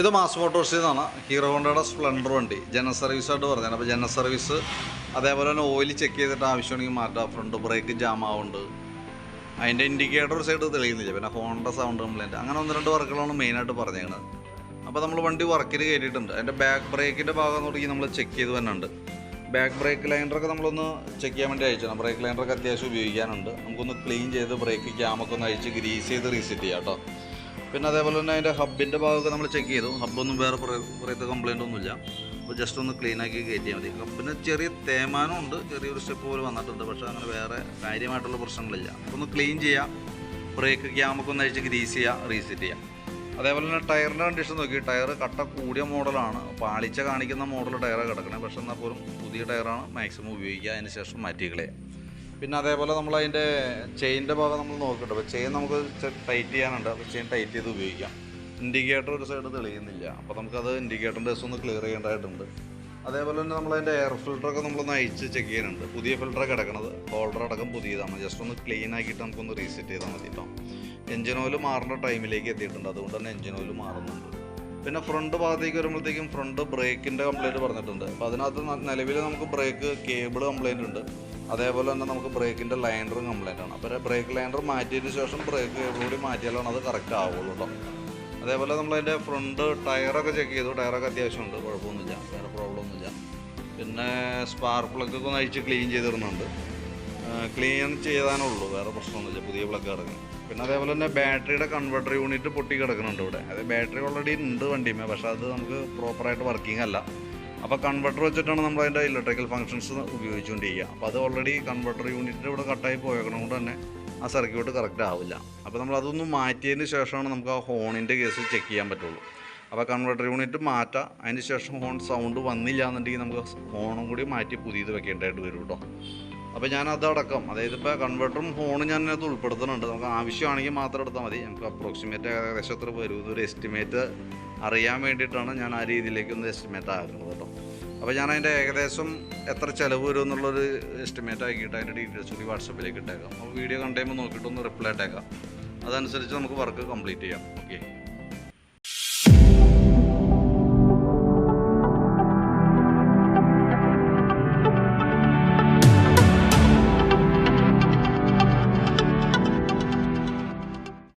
ഇത് മാസ് മോട്ടോഴ്സിൽ നിന്നാണ് ഹീറോ ഹോണ്ടയുടെ സ്പ്ലെൻഡർ വണ്ടി. ജനറൽ സർവീസായിട്ട് പറഞ്ഞത് അപ്പോൾ ജനറൽ സർവീസ് അതേപോലെ തന്നെ ഓയിൽ ചെക്ക് ചെയ്തിട്ട് ആവശ്യമാണെങ്കിൽ മാറ്റാം. ഫ്രണ്ട് ബ്രേക്ക് ജാം ആവുന്നുണ്ട്. അതിന്റെ ഇൻഡിക്കേറ്റർ സൈഡ് തെളിയുന്നില്ല. പിന്നെ ഹോണ്ട സൗണ്ട് കംപ്ലൈന്റ് അങ്ങനെ ഒന്ന് രണ്ട് വർക്കുകളാണ് മെയിനായിട്ട് പറഞ്ഞേക്കുന്നത് അപ്പോൾ നമ്മൾ വണ്ടി വർക്കിൽ കയറ്റിയിട്ടുണ്ട് അതിന്റെ ബാക്ക് ബ്രേക്കിന്റെ ഭാഗം തുടങ്ങി നമ്മൾ ചെക്ക് ചെയ്ത് വന്നുണ്ട് ബാക്ക് ബ്രേക്ക് ലൈനറൊക്കെ നമ്മളൊന്ന് ചെക്ക് ചെയ്യാൻ വേണ്ടി അയച്ചാണ് ബ്രേക്ക് ലൈനറൊക്കെ അത്യാവശ്യം ഉപയോഗിക്കാനുണ്ട്. നമുക്കൊന്ന് ക്ലീൻ ചെയ്ത് ബ്രേക്ക് ക്യാമൊക്കെ ഒന്ന് അയച്ച് ഗ്രീസ് ചെയ്ത് റീസെറ്റ് ചെയ്യാം കേട്ടോ. പിന്നെ അതേപോലെ തന്നെ അതിന്റെ ഹബിന്റെ ഭാഗമൊക്കെ നമ്മൾ ചെക്ക് ചെയ്തു. ഹബ്ബൊന്നും വേറെ പുറത്തെ കംപ്ലൈന്റ് ഒന്നുമില്ല. അപ്പോൾ ജസ്റ്റ് ഒന്ന് ക്ലീൻ ആക്കി കയറ്റിയാൽ മതി. ഹബ്ബിന് ചെറിയ തേമാനം ഉണ്ട്. ചെറിയൊരു സ്റ്റെപ്പ് പോലെ വന്നിട്ടുണ്ട്. പക്ഷേ അങ്ങനെ വേറെ കാര്യമായിട്ടുള്ള പ്രശ്നങ്ങളില്ല. അപ്പോൾ ഒന്ന് ക്ലീൻ ചെയ്യാം ബ്രേക്ക് ക്യാമൊക്കെ ഒന്ന് അഴിച്ച് ഗ്രീസ് ചെയ്യുക റീസെറ്റ് ചെയ്യാം. അതേപോലെ തന്നെ ടയറിന്റെ കണ്ടീഷൻ നോക്കി. ടയർ കട്ട കൂടിയ മോഡലാണ് പാളിച്ച കാണിക്കുന്ന മോഡൽ ടയറാണ് കിടക്കണേ. പക്ഷെ എന്നാൽ പോലും പുതിയ ടയറാണ് മാക്സിമം ഉപയോഗിക്കുക. അതിന് ശേഷം മാറ്റിക്കളെ പിന്നെ അതേപോലെ നമ്മൾ അതിന്റെ ചെയിന്റെ ഭാഗം നമ്മൾ നോക്കട്ടെ. അപ്പോൾ ചെയിൻ നമുക്ക് ടൈറ്റ് ചെയ്യാനുണ്ട്. അപ്പോൾ ചെയിൻ ടൈറ്റ് ചെയ്ത് ഉപയോഗിക്കാം. ഇൻഡിക്കേറ്റർ ഒരു സൈഡ് തെളിയുന്നില്ല. അപ്പോൾ നമുക്കത് ഇൻഡിക്കേറ്ററിന്റെ ഒന്ന് ക്ലിയർ ചെയ്യേണ്ടതായിട്ടുണ്ട്. അതേപോലെ തന്നെ നമ്മൾ അതിന്റെ എയർ ഫിൽറ്ററൊക്കെ നമ്മളൊന്ന് അയച്ച് ചെക്ക് ചെയ്യാനുണ്ട്. പുതിയ ഫിൽറ്ററൊക്കെ കിടക്കണത് ഹോൾഡർ അടക്കം പുതിയതാണ് ജസ്റ്റ് ഒന്ന് ക്ലീൻ ആക്കിയിട്ട് നമുക്കൊന്ന് റീസെറ്റ് ചെയ്താൽ മതി കേട്ടോ എഞ്ചിൻ ഓയിൽ മാറേണ്ട ടൈമിലേക്ക് എത്തിയിട്ടുണ്ട്. അതുകൊണ്ട് തന്നെ എഞ്ചിൻ ഓയിൽ മാറുന്നുണ്ട്. പിന്നെ ഫ്രണ്ട് ഭാഗത്തേക്ക് വരുമ്പോഴത്തേക്കും ഫ്രണ്ട് ബ്രേക്കിന്റെ കംപ്ലയിന്റ് പറഞ്ഞിട്ടുണ്ട്. അപ്പോൾ അതിനകത്ത് നിലവിൽ നമുക്ക് ബ്രേക്ക് കേബിൾ കംപ്ലയിന്റ് ഉണ്ട്. അതേപോലെ തന്നെ നമുക്ക് ബ്രേക്കിന്റെ ലൈൻഡറും കംപ്ലൈന്റ് ആണ്. അപ്പോൾ ബ്രേക്ക് ലൈൻഡർ മാറ്റിയതിന് ശേഷം ബ്രേക്ക് കൂടി മാറ്റിയാലാണ് അത് കറക്റ്റ് ആവുള്ളൂ കേട്ടോ അതേപോലെ നമ്മളതിന്റെ ഫ്രണ്ട് ടയറൊക്കെ ചെക്ക് ചെയ്തു. ടയറൊക്കെ അത്യാവശ്യമുണ്ട് കുഴപ്പമൊന്നുമില്ല. വേറെ പ്രോബ്ലം ഒന്നുമില്ല. പിന്നെ സ്പാർക്ക് പ്ലഗൊക്കെ ഒന്ന് അഴിച്ച് ക്ലീൻ ചെയ്തിടുന്നുണ്ട് ക്ലീൻ ചെയ്താനുള്ളൂ വേറെ പ്രശ്നമൊന്നുമില്ല. പുതിയ പ്ലഗ് ഇറങ്ങി. പിന്നെ അതേപോലെ തന്നെ ബാറ്ററിയുടെ കൺവെർട്ടർ യൂണിറ്റ് പൊട്ടി കിടക്കുന്നുണ്ട് ഇവിടെ. അത് ബാറ്ററി ഓൾറെഡി ഉണ്ട് വണ്ടിയുമേ പക്ഷേ അത് നമുക്ക് പ്രോപ്പറായിട്ട് വർക്കിംഗ് അല്ല. അപ്പോൾ കൺവെർട്ടർ വെച്ചിട്ടാണ് നമ്മൾ അതിന്റെ ഇലക്ട്രിക്കൽ ഫങ്ഷൻസ് ഉപയോഗിച്ചുകൊണ്ടിരിക്കുക. അപ്പോൾ അത് ഓൾറെഡി കൺവെർട്ടർ യൂണിറ്റിന്റെ ഇവിടെ കട്ടായി പോയേക്കണം കൊണ്ട് തന്നെ ആ സർക്യൂട്ട് കറക്റ്റ് ആവില്ല. അപ്പോൾ നമ്മൾ അതൊന്ന് മാറ്റിയതിന് ശേഷമാണ് നമുക്ക് ആ ഹോണിന്റെ കേസ് ചെക്ക് ചെയ്യാൻ പറ്റുള്ളൂ. അപ്പോൾ കൺവെർട്ടർ യൂണിറ്റ് മാറ്റാം. അതിന് ശേഷം ഹോൺ സൗണ്ട് വന്നില്ല എന്നുണ്ടെങ്കിൽ നമുക്ക് ഹോണും കൂടി മാറ്റി പുതിയത് വെക്കേണ്ടതായിട്ട് വരും കേട്ടോ അപ്പോൾ ഞാൻ അതടക്കം അതായത് ഇപ്പോൾ കൺവെർട്ടറും ഫോണും ഞാൻ അതിനകത്ത് ഉൾപ്പെടുത്തുന്നുണ്ട്. നമുക്ക് ആവശ്യമാണെങ്കിൽ മാത്രം എടുത്താൽ മതി. നമുക്ക് അപ്രോക്സിമേറ്റ് ഏകദേശം എത്ര വരും? ഇതൊരു എസ്റ്റിമേറ്റ് അറിയാൻ വേണ്ടിയിട്ടാണ് ഞാൻ ആ രീതിയിലേക്ക് ഒന്ന് എസ്റ്റിമേറ്റ് ആകുന്നത് കേട്ടോ. അപ്പോൾ ഞാൻ അതിന്റെ ഏകദേശം എത്ര ചിലവ് വരും എന്നുള്ളൊരു എസ്റ്റിമേറ്റ് ആക്കിയിട്ട് അതിന്റെ ഡീറ്റെയിൽസ് കൂടി വാട്സപ്പിലേക്ക് ഇട്ടേക്കാം. അപ്പോൾ വീഡിയോ കണ്ടുമ്പോൾ നോക്കിയിട്ടൊന്ന് റിപ്ലൈ ഇട്ടേക്കാം. അതനുസരിച്ച് നമുക്ക് വർക്ക് കംപ്ലീറ്റ് ചെയ്യാം. ഓക്കെ